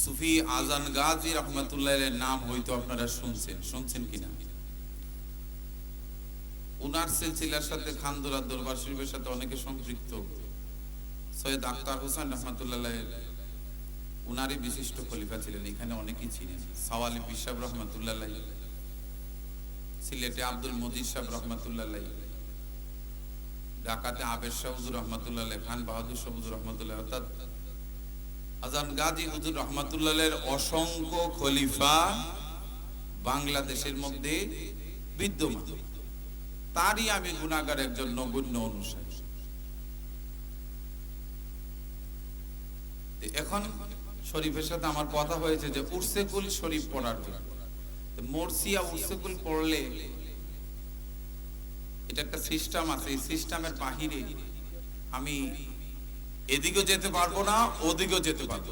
সুফি আজান গাজী রহমতুল্লাহের নাম হয়তো আপনারা শুনছেন। শুনছেন কিনা? উনার সিলসিলার সাথে খানদুরা দরবার শরীফের সাথে অনেকে সম্পৃক্ত। সৈয়দ আক্তার হোসেন রহমতুল্লাহ উনারই বিশিষ্ট খলিফা ছিলেন, এখানে অনেকেই ছিলেন। সাওয়ালি বিশাব রহমতুল্লাহ সিলেটে আব্দুল মজিদ সাহেব রহমতুল্লাহ ঢাকাতে আবেদ শাহুজুর রহমতুল্লাহ খান বাহাদুর শাহুজুর রহমতুল্লাহ অর্থাৎ আজান গাজী হুজুর রহমতুল্লাহের অসংখ্য খলিফা বাংলাদেশের মধ্যে বিদ্যমান। তারই আমি গুণাগার একজন নগণ্য অনুসারী। এখন শরীফের সাথে আমার কথা হয়েছে যে উর্সেকুল শরীফ পড়ার জন্য। মরসিয়া উর্সেকুল পড়লে এটা একটা সিস্টেম আছে, এই সিস্টেমের বাহিরে আমি এদিকেও যেতে পারব না, ওদিকেও যেতে পারব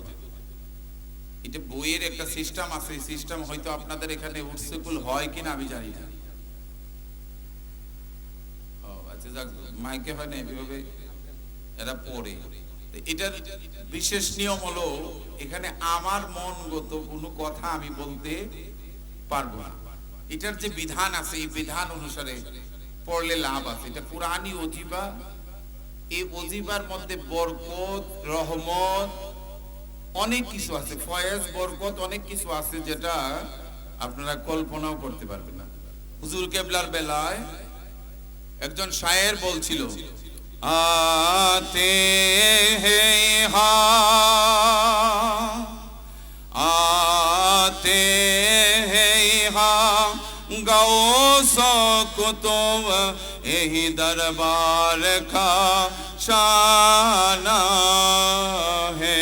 এটা বইয়ের একটা সিস্টেম আছে সিস্টেম হয়তো আপনাদের এখানে উৎসেকুল হয় কিনা আমি জানি না। আচ্ছা আমার মনগত কোনো কথা আমি বলতে পারব না। এটার যে বিধান আছে বিধান অনুসারে পড়লে লাভ আছে। এটা পুরানি অজিবা এই অজিবার মধ্যে বরকত, রহমত, অনেক কিছু আছে। ফয়েজ, বরকত, অনেক কিছু আছে যেটা আপনারা কল্পনাও করতে পারবেন না। হুজুর কেবলার বেলায় একজন শায়ের বলছিল, আতে হে হা, আতে হে হা, গাও কুতুব এই দরবার খা جانا ہے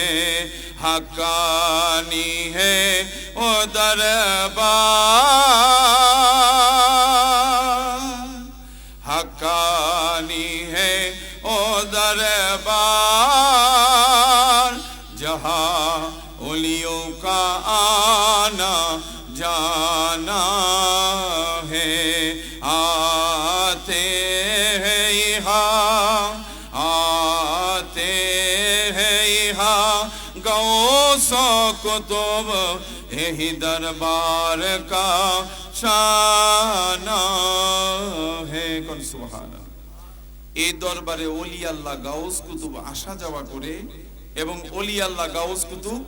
حقانی ہے او دربار۔ حقانی ہے او دربار جہاں اولیوں کا آنا ইহা গৌ و کتب দরবার এই দরবারে অলি আল্লাহ গাউস কুতুব আসা যাওয়া করে এবং অলি আল্লাহ গাউস কুতুব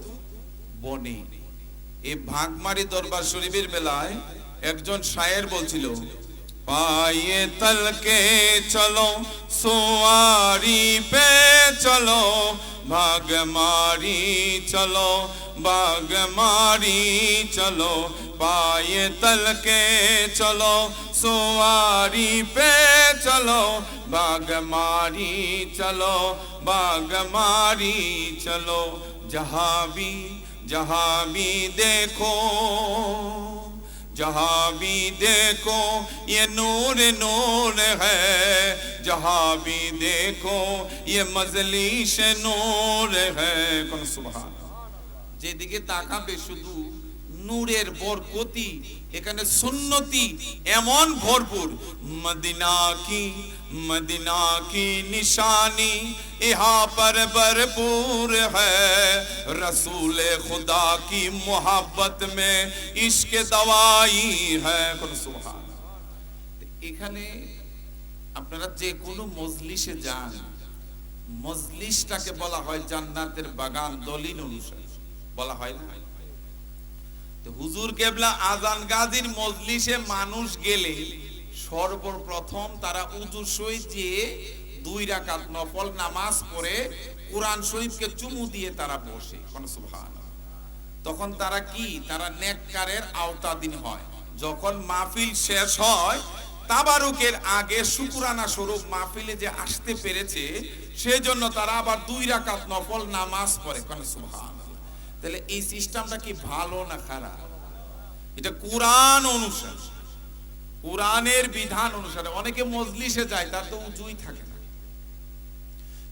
বনে। এই ভাগমারি দরবার শরীফের বেলায় একজন শায়ের বলছিল پائے تل کے چلو، سواری پہ چلو، بھاگ ماری چلو باغ ماری چلو، پائے تل کے چلو، سواری پہ چلو باغ ماری چلو، بھاگ ماری چلو، جہاں بھی جہاں بھی دیکھو۔ جہاں بھی دیکھو یہ نور نور ہے، جہاں بھی دیکھو یہ مزلیش نور ہے۔ کن سبحان جے جی دیکھے تاکہ بے شدو নূরের বরকতি, এখানে সুন্নতি এমন ভরপুর। মদিনা কি মদিনা কি নিশানি, ইহা পর ভরপুর হসুল খুদা কি মোহাব্বত মে ইশক দওয়াই হ্যাঁ। এখানে আপনারা যে কোনো মজলিসে যান, মজলিসটাকে বলা হয় জান্নাতের বাগান দলিল অনুসারে। বলা হয় না? হুজুর কেবলা আজান গাজীর মজলিসে মানুষ গেলে সর্বপ্রথম তারা উজুর সহিত যে দুই রাকাত নফল নামাজ পড়ে কোরআন শরীফকে চুমু দিয়ে তারা বসে। সুবহান তখন তারা কি? তারা নেককারের আওতাধীন হয়। যখন মাহফিল শেষ হয়, তাবারুকের আগে শুকুরানা স্বরূপ মাহফিলে যে আসতে পেরেছে, সেজন্য তারা আবার দুই রাকাত নফল নামাজ পড়ে। কোন তাহলে এই সিস্টেমটা কি ভালো না খারাপ? এটা কোরআন অনুসারে। কোরআনের বিধান অনুসারে। অনেকে মজলিসে যায়, তার তো উঁচুই থাকে না।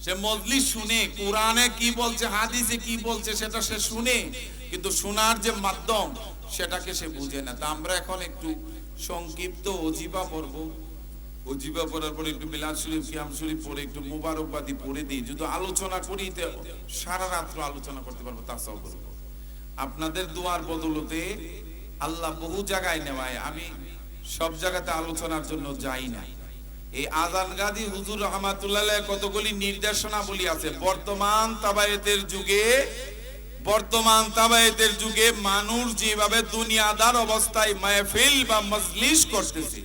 সে মজলিস শুনে, কোরআনে কি বলছে, হাদিসে কি বলছে, সেটা সে শুনে, কিন্তু শোনার যে মাধ্যম, সেটাকে সে বুঝে না। তা আমরা এখন একটু সংক্ষিপ্ত অজিবা পড়ব। পরে একটু বিলাদ শরীফ কিয়াম শরীফ একটু দিই। যদি আলোচনা করি সারা রাত্র আলোচনা করতে পারব আপনাদের দুয়ার বদলতে আল্লাহ বহু জায়গায় নেওয়ায়, আমি সব জায়গাতে আলোচনার জন্য যাই না। এই আজান গাদি হুজুর রহমাতুল্লাহ কতগুলি নির্দেশনা বলি আছে। বর্তমান তাবায়েতের যুগে, বর্তমান তাবায়েতের যুগে মানুষ যেভাবে দুনিয়াদার অবস্থায় মাহফিল বা মজলিস করতেছে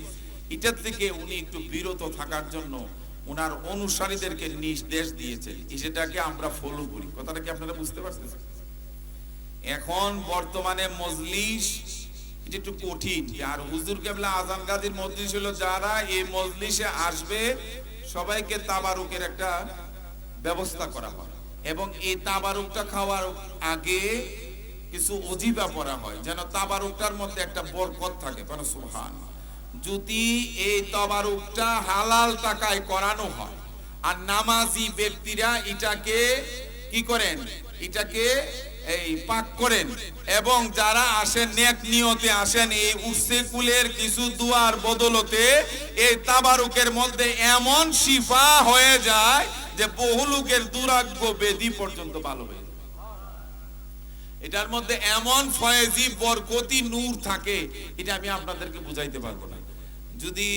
এটার থেকে উনি একটু বিরত থাকার জন্য ওনার অনুসারীদেরকে নির্দেশ দিয়েছেন সেটাকে আমরা ফলো করি। কথাটা কি আপনারা বুঝতে পারতেছেন? এখন বর্তমানে মজলিস, এটা একটু কঠিন। আর হুজুর কেবলা আজান মজলিস হলো যারা এই মজলিসে আসবে, সবাইকে তাবারুকের একটা ব্যবস্থা করা হয়। এবং এই তাবারুকটা খাওয়ার আগে কিছু অজিবা পড়া হয়, যেন তাবারুকটার মধ্যে একটা বরকত থাকে। কোনো সুহান যদি এই তাবারুকটা হালাল টাকায় করানো হয়, আর নামাজি ব্যক্তিরা এটাকে কি করেন? এটাকে এই পাক করেন। এবং যারা আসেন নেক নিয়তে আসেন, এই উৎসে কুলের কিছু দুয়ার বদলতে, এই তাবারুকের মধ্যে এমন শিফা হয়ে যায় যে বহু লোকের দুরাগ্য বেদি পর্যন্ত ভালো হয়ে এটার মধ্যে এমন ফয়েজি, বরকতি নূর থাকে, এটা আমি আপনাদেরকে বুঝাইতে পারব না। যদি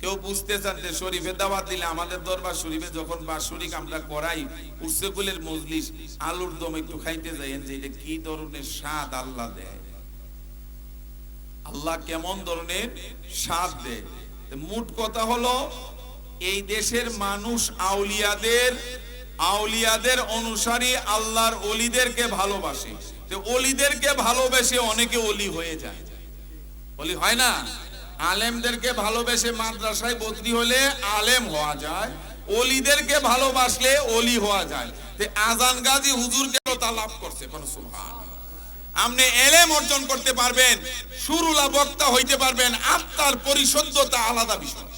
কেউ বুঝতে চান যে শরীফে দাওয়াত দিলে আমাদের দরবার শরীফে যখন বাৎসরিক আমরা করাই উৎসেকুলের মজলিস, আলুর দম একটু খাইতে যাইয়েন যে এটা কি ধরনের স্বাদ আল্লাহ দেয়? আল্লাহ কেমন ধরনের স্বাদ দেয়? মোট কথা হলো, এই দেশের মানুষ আউলিয়াদের আউলিয়াদের অনুসারী আল্লাহর অলিদেরকে ভালোবাসে। অলিদেরকে ভালোবেসে অনেকে অলি হয়ে যায়। অলি হয় না? আলেমদেরকে ভালোবেসে মাদ্রাসায় বদলি হলে আলেম হওয়া যায় অলিদেরকে ভালোবাসলে অলি হওয়া যায়। আজান গাজী হুজুরকে তা লাভ করছে আপনি এলেম অর্জন করতে পারবেন সুরুলা বক্তা হইতে পারবেন, আত্মার পরিশুদ্ধতা আলাদা বিষয়।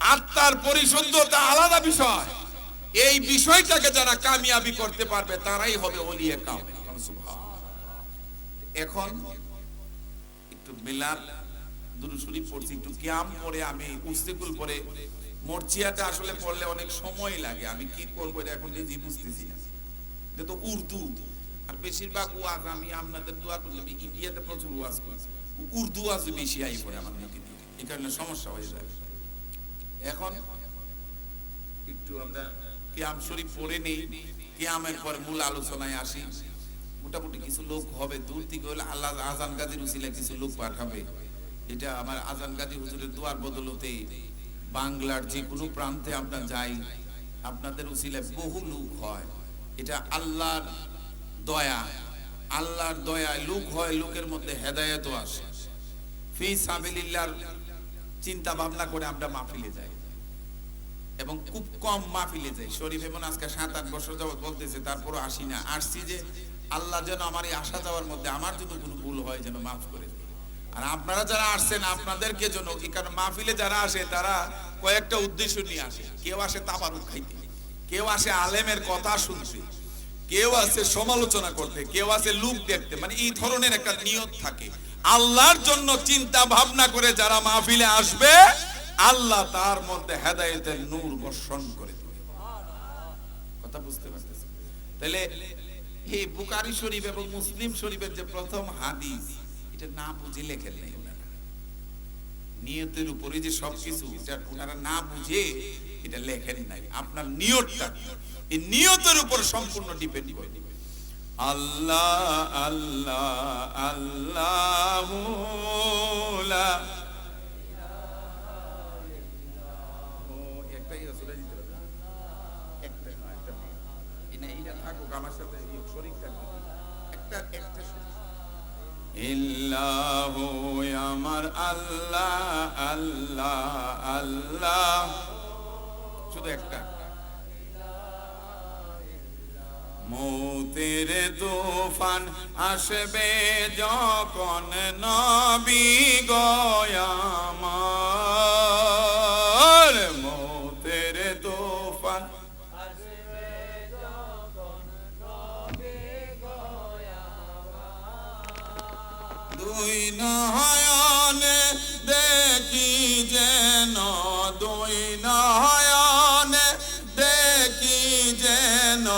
আত্মার পরিশুদ্ধতা আলাদা বিষয়। এই বিষয়টাকে যারা কামিয়াবি করতে পারবে, তারাই হবে অলিয়ে সুবহান। এখন একটু মিলাদ পড়ছি, একটু কিয়াম পরে আমি, উস্তেকুল পরে আসলে পড়লে অনেক সময় লাগে। আমি কি করব এটা এখন নিজেই বুঝতেছি না। তো উর্দু। আর বেশিরভাগ ওয়াজ আমি আপনাদের দোয়া আমি ইন্ডিয়াতে প্রচুর ওয়াজ করেছি। উর্দু ওয়াজ বেশি আই পড়ে আমার কারণে সমস্যা হয়ে যায়। এখন একটু আমরা কিয়াম শরীফ পড়ে নেই। কিয়ামের পর মূল আলোচনায় আসি। মোটামুটি কিছু লোক হবে, দূর থেকে হলে আল্লাহ আজান গাজীর উসিলে কিছু লোক পাঠাবে। এটা আমার আজান গাজী হুজুরের দোয়ার বদলতে বাংলার যে কোনো প্রান্তে আমরা যাই, আপনাদের উসিলায় বহু লোক হয়। এটা আল্লাহর দয়া, আল্লাহর দয়ায় লোক হয়, লোকের মধ্যে হেদায়েতও আসে। ফি সাবিলিল্লাহর চিন্তা ভাবনা করে আমরা মাহফিলে যাই। এবং খুব কম মাহফিলে যাই। শরীফ এমন আজকে সাত, আট বছর যাবত বলতেছে, তারপরও আসি না। আসছি যে আল্লাহ যেন আমার এই আসা যাওয়ার মধ্যে আমার যদি কোনো ভুল হয়, যেন মাফ করে দেয়। আর আপনারা যারা আসছেন, আপনাদেরকে জন্য কারণ মাহফিলে যারা আসে, তারা কয়েকটা উদ্দেশ্য নিয়ে আসে। কেউ আসে তাবারুক খাইতে, কেউ আসে আলেমের কথা শুনতে, কেউ আছে সমালোচনা করতে, কেউ আছে লুক দেখতে। মানে এই ধরনের একটা নিয়ত থাকে। আল্লাহর জন্য চিন্তা ভাবনা করে যারা মাহফিলে আসবে, আল্লাহ তার মধ্যে হেদায়েতের নূর বর্ষণ করে দেবে। কথা বুঝতে পারতেছেন? তাহলে এই বুকারি শরীফ এবং মুসলিম শরীফের যে প্রথম হাদিস এটা না বুঝে লেখেন নাই ওনারা। নিয়তের উপরে যে সবকিছু, এটা ওনারা না বুঝে এটা লেখেন নাই। আপনার নিয়তটা? এই নিয়তের উপর সম্পূর্ণ ডিপেন্ড করে। আল্লাহ আল্লাহ আল্লাহ ইল্লাহু আমার আল্লাহ আল্লাহ আল্লাহ। শুধু একটা। মৌতের তুফান আসবে যখন নবী গয়ামার দুই নয়নে যেন দেখি যেন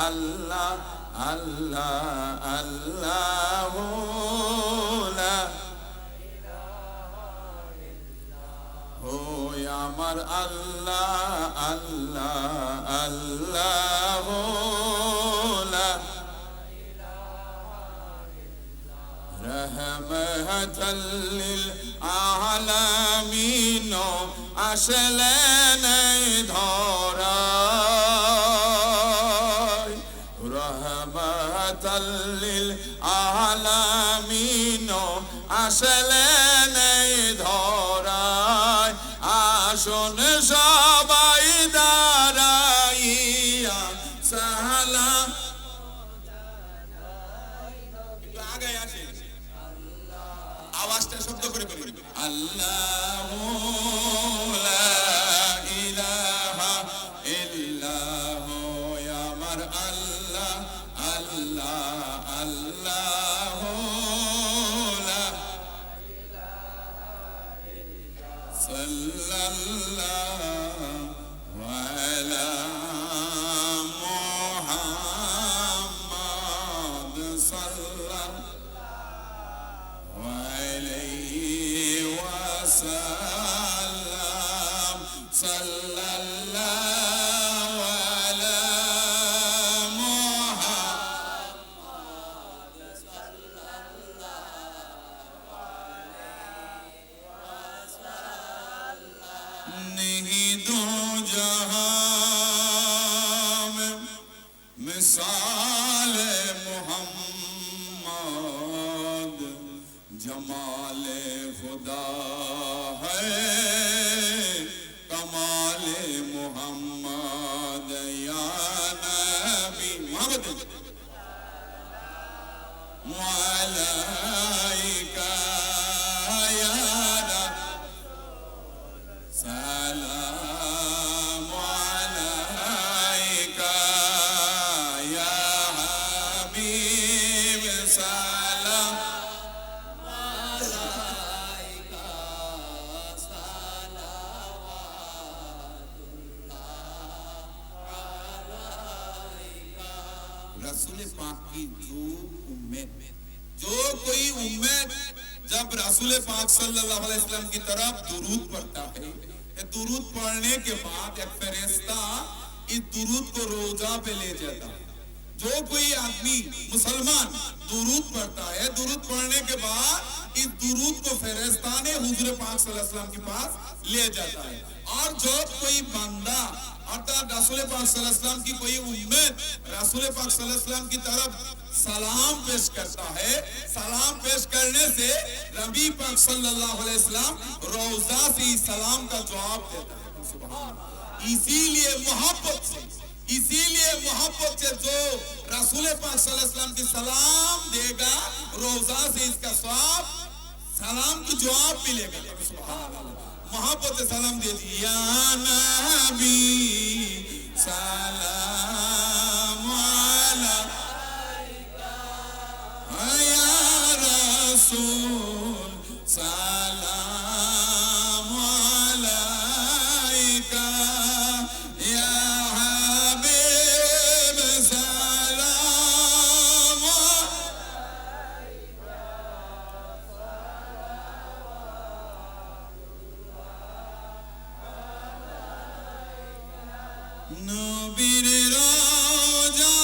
আল্লাহ আল্লাহ আল্লাহ আমার আল্লাহ আল্লাহ লিল আলামিন আসলেন ধরায়। রহমতাল লিল আলামিন আসলেন ধরায়। আসুন সাল্লাম সাল্লাম پاک صلی اللہ علیہ وسلم کی طرف درود پڑھتا ہے۔ درود پڑھنے کے بعد ایک فرستہ اس درود کو روزہ پہ لے جاتا ہے۔ جو کوئی آدمی مسلمان درود پڑھتا ہے، درود پڑھنے کے بعد اس درود کو فرستہ نے حضور پاک صلی اللہ علیہ وسلم کے پاس لے جاتا ہے۔ اور جو کوئی بندہ آتا رسول پاک صلی اللہ علیہ وسلم کی کوئی امت رسول پاک صلی اللہ علیہ وسلم کی طرف سلام پیش کرتا ہے، سلام پیش کرنے سے ربی پاک صلی اللہ علیہ وسلم روزہ سے ہی سلام کا جواب دیتا ہے۔ اسی لیے محبت سے، اسی لیے محبت سے جو رسول پاک صلی اللہ علیہ وسلم کی سلام دے گا، روزہ سے اس کا سواب سلام کی جواب ملے گا۔ سبحان اللہ۔ মহাপতে সালাম দিয়ে দিয়া নাবি সালাম আলা আয়া রাসূল সালাম নবীর রোজা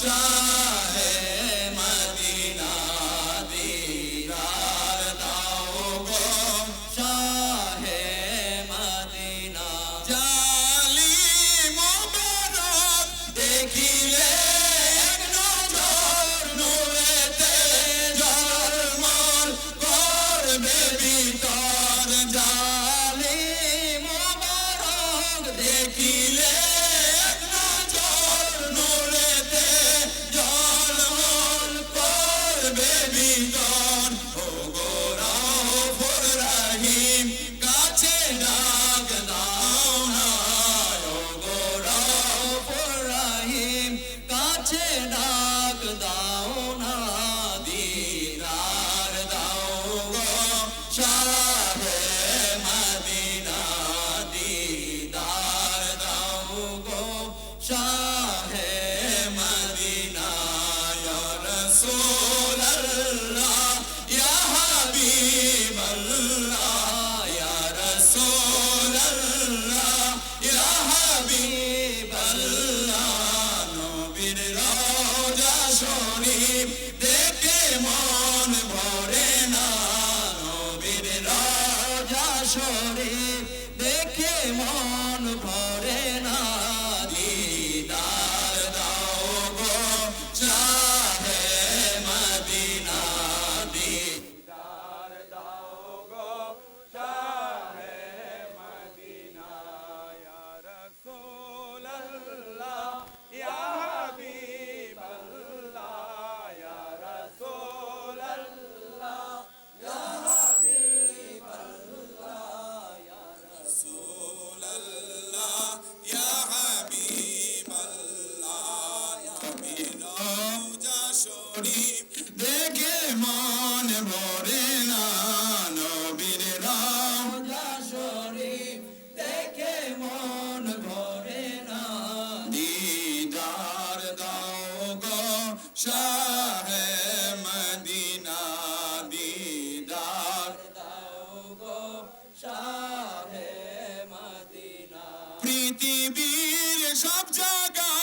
Stop. পৃথিবীর সব জায়গায়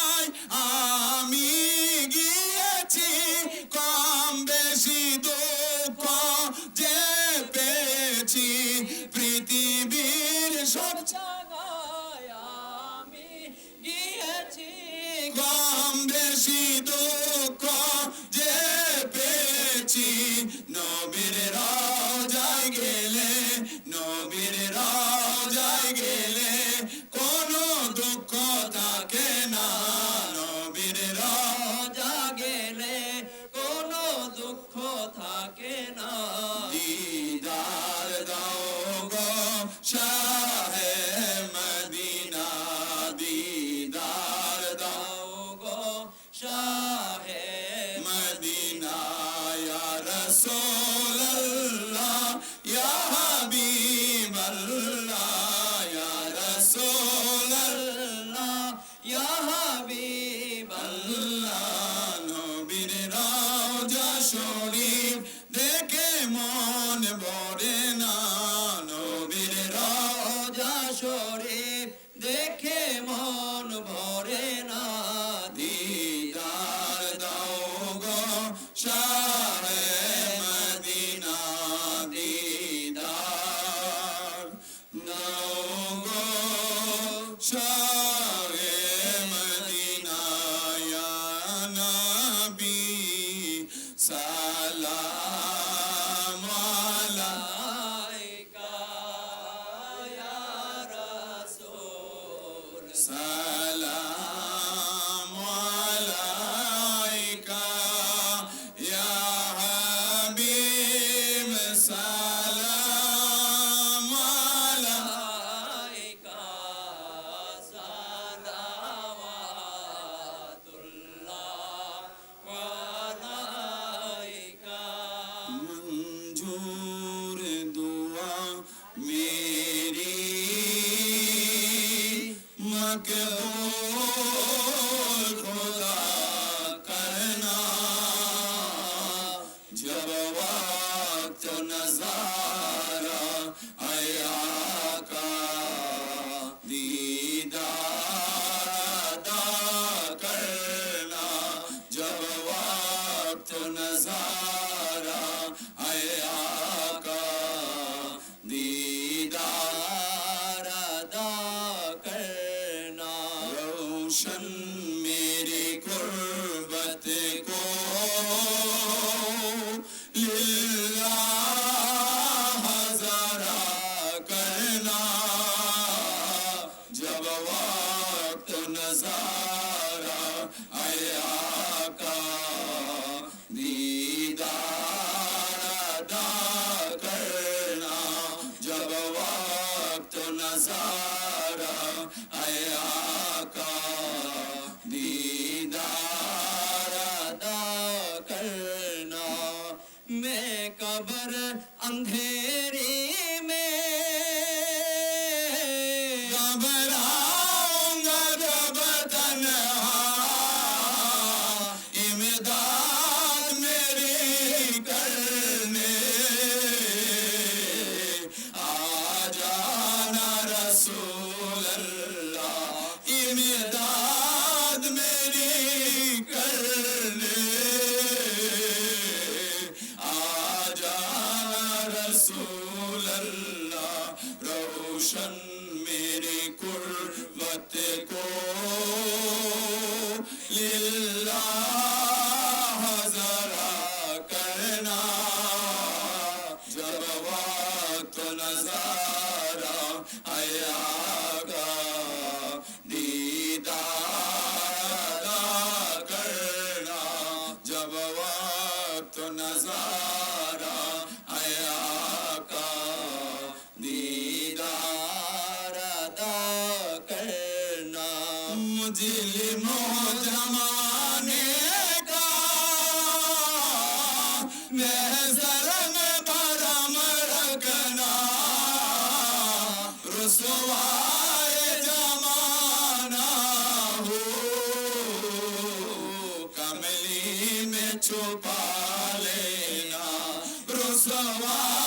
Oh.